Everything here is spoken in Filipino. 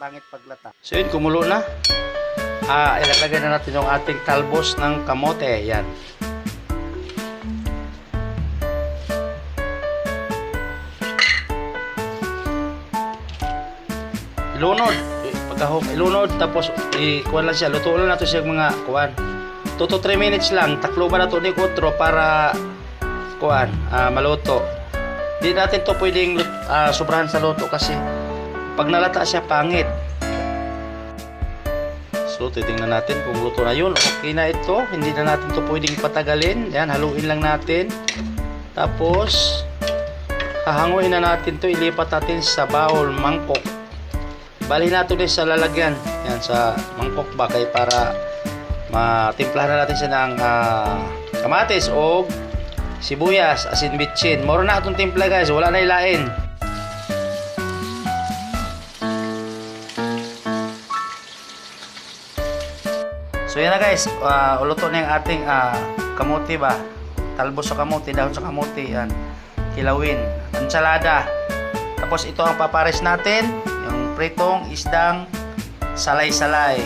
pangit paglata. So yun, kumulo na. Ah, ilagay na natin yung ating talbos ng kamote. Yan. Ilunod. Pagkahok, ilunod. Tapos, ikuha lang siya. Lutuin lang natin siya mga kuwan. 2 to 3 minutes lang. Taklo ba na ito ni Kutro para kuwan, ah, maluto. Di natin to pwedeng ah, sobrahan sa luto kasi pag nalata siya pangit. So, titingnan natin kung luto na yun. Okay na ito. Hindi na natin to pwedeng patagalin. Yan, haluin lang natin. Tapos, hahanguin na natin to. Ilipat natin sa bowl, mangkok. Bali natin din sa lalagyan. Yan, sa mangkok ba kay para matimplahan na natin siya ng ah, kamatis o sibuyas, asin bitchin. Moro na itong timpla guys. Wala na ilain. So yan na guys, uh, uluto na yung ating ah, kamuti ba? Talbos sa kamuti, dahon sa kamuti, yan. Kilawin, ensalada. Tapos ito ang papares natin, yung pritong isdang salay-salay.